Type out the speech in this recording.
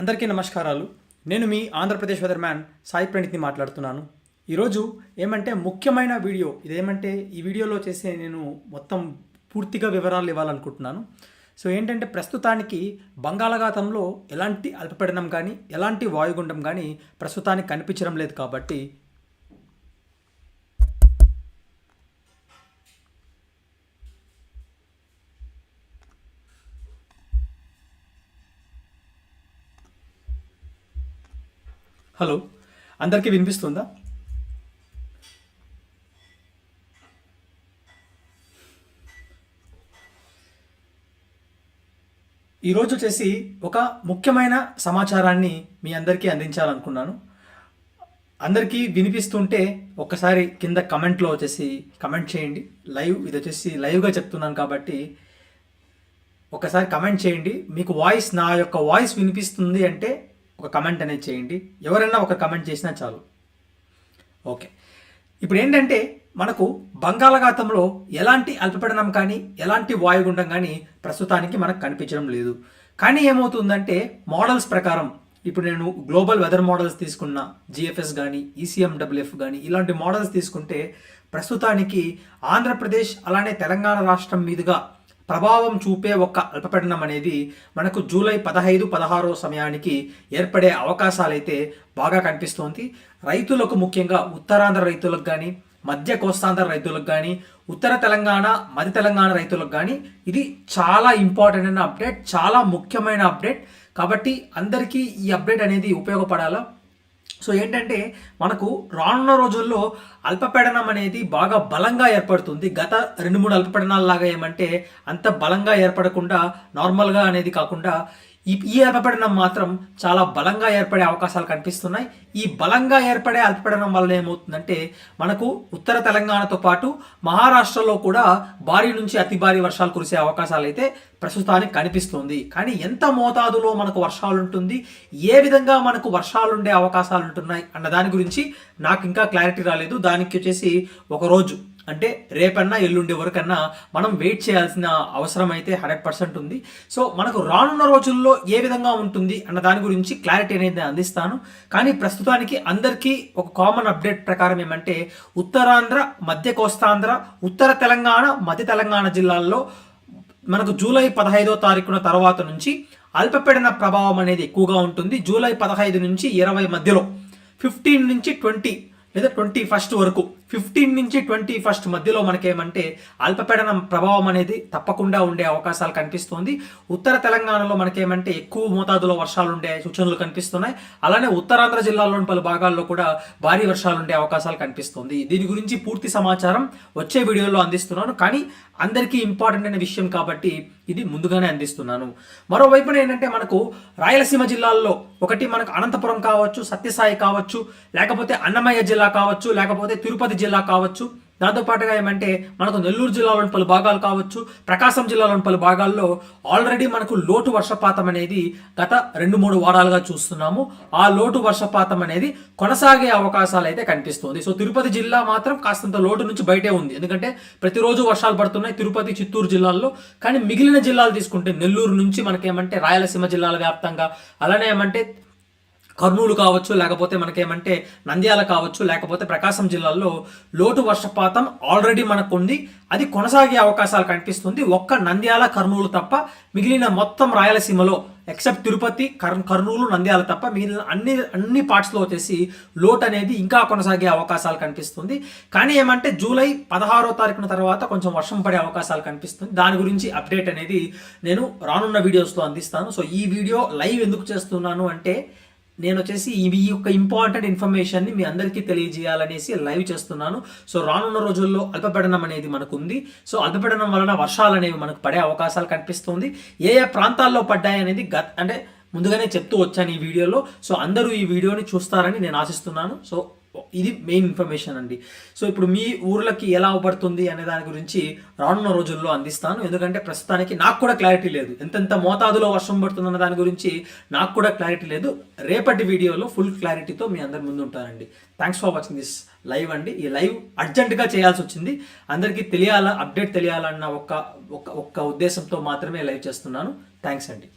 అందరికీ నమస్కారాలు. నేను మీ ఆంధ్రప్రదేశ్ వెదర్ మ్యాన్ సాయి ప్రణీత్ని మాట్లాడుతున్నాను. ఈరోజు ఏమంటే ముఖ్యమైన వీడియో ఇదేమంటే ఈ వీడియోలో చేసే నేను మొత్తం పూర్తిగా వివరాలు ఇవ్వాలనుకుంటున్నాను. సో ఏంటంటే ప్రస్తుతానికి బంగాళాఖాతంలో ఎలాంటి అల్పపీడనం కానీ ఎలాంటి వాయుగుండం కానీ ప్రస్తుతానికి కనిపించడం లేదు కాబట్టి హలో అందరికీ వినిపిస్తుందా? ఈరోజు వచ్చేసి ఒక ముఖ్యమైన సమాచారాన్ని మీ అందరికీ అందించాలనుకున్నాను. అందరికీ వినిపిస్తుంటే ఒక్కసారి కింద కమెంట్లో వచ్చేసి కమెంట్ చేయండి. లైవ్ ఇది వచ్చేసి లైవ్గా చెప్తున్నాను కాబట్టి ఒకసారి కమెంట్ చేయండి. మీకు వాయిస్ నా యొక్క వాయిస్ వినిపిస్తుంది అంటే ఒక కమెంట్ అనేది చేయండి. ఎవరైనా ఒక కమెంట్ చేసినా చాలు. ఓకే. ఇప్పుడు ఏంటంటే మనకు బంగాళాఖాతంలో ఎలాంటి అల్పపీడనం కానీ ఎలాంటి వాయుగుండం కానీ ప్రస్తుతానికి మనకు కనిపించడం లేదు. కానీ ఏమవుతుందంటే మోడల్స్ ప్రకారం ఇప్పుడు నేను గ్లోబల్ వెదర్ మోడల్స్ తీసుకున్న జిఎఫ్ఎస్ కానీ ఈసీఎండబ్ల్యూఎఫ్ కానీ ఇలాంటి మోడల్స్ తీసుకుంటే ప్రస్తుతానికి ఆంధ్రప్రదేశ్ అలానే తెలంగాణ రాష్ట్రం మీదుగా ప్రభావం చూపే ఒక అల్పపీడనం అనేది మనకు జూలై పదహైదు పదహారో సమయానికి ఏర్పడే అవకాశాలైతే బాగా కనిపిస్తోంది. రైతులకు ముఖ్యంగా ఉత్తరాంధ్ర రైతులకు కానీ మధ్య కోస్తాంధ్ర రైతులకు కానీ ఉత్తర తెలంగాణ మధ్య తెలంగాణ రైతులకు కానీ ఇది చాలా ఇంపార్టెంట్ అయిన అప్డేట్ చాలా ముఖ్యమైన అప్డేట్ కాబట్టి అందరికీ ఈ అప్డేట్ అనేది ఉపయోగపడాలా? సో ఏంటంటే మనకు రానున్న రోజుల్లో అల్పపీడనం అనేది బాగా బలంగా ఏర్పడుతుంది. గత రెండు మూడు అల్పపీడనాలలాగా ఏమంటే అంత బలంగా ఏర్పడకుండా నార్మల్గా అనేది కాకుండా ఈ ఈ అల్పపీడనం మాత్రం చాలా బలంగా ఏర్పడే అవకాశాలు కనిపిస్తున్నాయి. ఈ బలంగా ఏర్పడే అల్పపీడనం వల్ల ఏమవుతుందంటే మనకు ఉత్తర తెలంగాణతో పాటు మహారాష్ట్రలో కూడా భారీ నుంచి అతి భారీ వర్షాలు కురిసే అవకాశాలు అయితే ప్రస్తుతానికి కనిపిస్తుంది. కానీ ఎంత మోతాదులో మనకు వర్షాలు ఉంటుంది ఏ విధంగా మనకు వర్షాలు ఉండే అవకాశాలు ఉంటున్నాయి అన్న దాని గురించి నాకు ఇంకా క్లారిటీ రాలేదు. దానికి వచ్చేసి ఒక రోజు అంటే రేపన్నా ఎల్లుండి వరకన్నా మనం వెయిట్ చేయాల్సిన అవసరం అయితే హండ్రెడ్ పర్సెంట్ ఉంది. సో మనకు రానున్న రోజుల్లో ఏ విధంగా ఉంటుంది అన్న దాని గురించి క్లారిటీ అనేది అందిస్తాను. కానీ ప్రస్తుతానికి అందరికీ ఒక కామన్ అప్డేట్ ప్రకారం ఏమంటే ఉత్తరాంధ్ర మధ్య కోస్తాంధ్ర ఉత్తర తెలంగాణ మధ్య తెలంగాణ జిల్లాల్లో మనకు జూలై పదహైదో తారీఖున తర్వాత నుంచి అల్పపీడన ప్రభావం అనేది ఎక్కువగా ఉంటుంది. జూలై పదహైదు నుంచి ఇరవై మధ్యలో ఫిఫ్టీన్ నుంచి ట్వంటీ లేదా ట్వంటీ ఫస్ట్ వరకు. ఫిఫ్టీన్ నుంచి ట్వంటీ ఫస్ట్ మధ్యలో మనకేమంటే అల్పపీడనం ప్రభావం అనేది తప్పకుండా ఉండే అవకాశాలు కనిపిస్తోంది. ఉత్తర తెలంగాణలో మనకేమంటే ఎక్కువ మోతాదులో వర్షాలు ఉండే సూచనలు కనిపిస్తున్నాయి. అలానే ఉత్తరాంధ్ర జిల్లాలోని పలు భాగాల్లో కూడా భారీ వర్షాలు ఉండే అవకాశాలు కనిపిస్తుంది. దీని గురించి పూర్తి సమాచారం వచ్చే వీడియోలో అందిస్తున్నాను. కానీ అందరికీ ఇంపార్టెంట్ అయిన విషయం కాబట్టి ఇది ముందుగానే అందిస్తున్నాను. మరోవైపున ఏంటంటే మనకు రాయలసీమ జిల్లాల్లో ఒకటి మనకు అనంతపురం కావచ్చు సత్యసాయి కావచ్చు లేకపోతే అన్నమయ్య జిల్లా కావచ్చు లేకపోతే తిరుపతి జిల్లా కావచ్చు. దాంతోపాటుగా ఏమంటే మనకు నెల్లూరు జిల్లాలోని పలు భాగాలు కావచ్చు. ప్రకాశం జిల్లాలోని పలు భాగాల్లో ఆల్రెడీ మనకు లోటు వర్షపాతం అనేది గత రెండు మూడు వారాలుగా చూస్తున్నాము. ఆ లోటు వర్షపాతం అనేది కొనసాగే అవకాశాలు అయితే కనిపిస్తుంది. సో తిరుపతి జిల్లా మాత్రం కాస్తంత లోటు నుంచి బయటే ఉంది. ఎందుకంటే ప్రతిరోజు వర్షాలు పడుతున్నాయి తిరుపతి చిత్తూరు జిల్లాల్లో. కానీ మిగిలిన జిల్లాలు తీసుకుంటే నెల్లూరు నుంచి మనకేమంటే రాయలసీమ జిల్లాల వ్యాప్తంగా అలానే ఏమంటే కర్నూలు కావచ్చు లేకపోతే మనకేమంటే నంద్యాల కావచ్చు లేకపోతే ప్రకాశం జిల్లాల్లో లోటు వర్షపాతం ఆల్రెడీ మనకు ఉంది అది కొనసాగే అవకాశాలు కనిపిస్తుంది. ఒక్క నంద్యాల కర్నూలు తప్ప మిగిలిన మొత్తం రాయలసీమలో ఎక్సెప్ట్ తిరుపతి కర్ కర్నూలు నంద్యాల తప్ప మిగిలిన అన్ని అన్ని పార్ట్స్లో వచ్చేసి లోట్ అనేది ఇంకా కొనసాగే అవకాశాలు కనిపిస్తుంది. కానీ ఏమంటే జూలై పదహారో తారీఖున తర్వాత కొంచెం వర్షం పడే అవకాశాలు కనిపిస్తుంది. దాని గురించి అప్డేట్ అనేది నేను రానున్న వీడియోస్లో అందిస్తాను. సో ఈ వీడియో లైవ్ ఎందుకు చేస్తున్నాను అంటే నేను వచ్చేసి ఈ యొక్క ఇంపార్టెంట్ ఇన్ఫర్మేషన్ని మీ అందరికీ తెలియజేయాలనేసి లైవ్ చేస్తున్నాను. సో రానున్న రోజుల్లో అల్పపీడనం అనేది మనకు ఉంది సో అల్పపీడనం వలన వర్షాలు అనేవి మనకు పడే అవకాశాలు కనిపిస్తుంది. ఏ ఏ ప్రాంతాల్లో పడ్డాయి అనేది గత అంటే ముందుగానే చెప్తూ వచ్చాను ఈ వీడియోలో. సో అందరూ ఈ వీడియోని చూస్తారని నేను ఆశిస్తున్నాను. సో ఇది మెయిన్ ఇన్ఫర్మేషన్ అండి. సో ఇప్పుడు మీ ఊర్లకి ఎలా అవపడుతుంది అనే దాని గురించి రానున్న రోజుల్లో అందిస్తాను. ఎందుకంటే ప్రస్తుతానికి నాకు కూడా క్లారిటీ లేదు. ఎంతెంత మోతాదులో వర్షం పడుతుందన్న దాని గురించి నాకు కూడా క్లారిటీ లేదు. రేపటి వీడియోలో ఫుల్ క్లారిటీతో మీ అందరి ముందు ఉంటానండి. Thanks for watching this live అండి. ఈ లైవ్ అర్జెంటుగా చేయాల్సి వచ్చింది. అందరికీ తెలియాలా అప్డేట్ తెలియాలన్న ఒక ఒక్క ఒక్క ఉద్దేశంతో మాత్రమే లైవ్ చేస్తున్నాను. థ్యాంక్స్ అండి.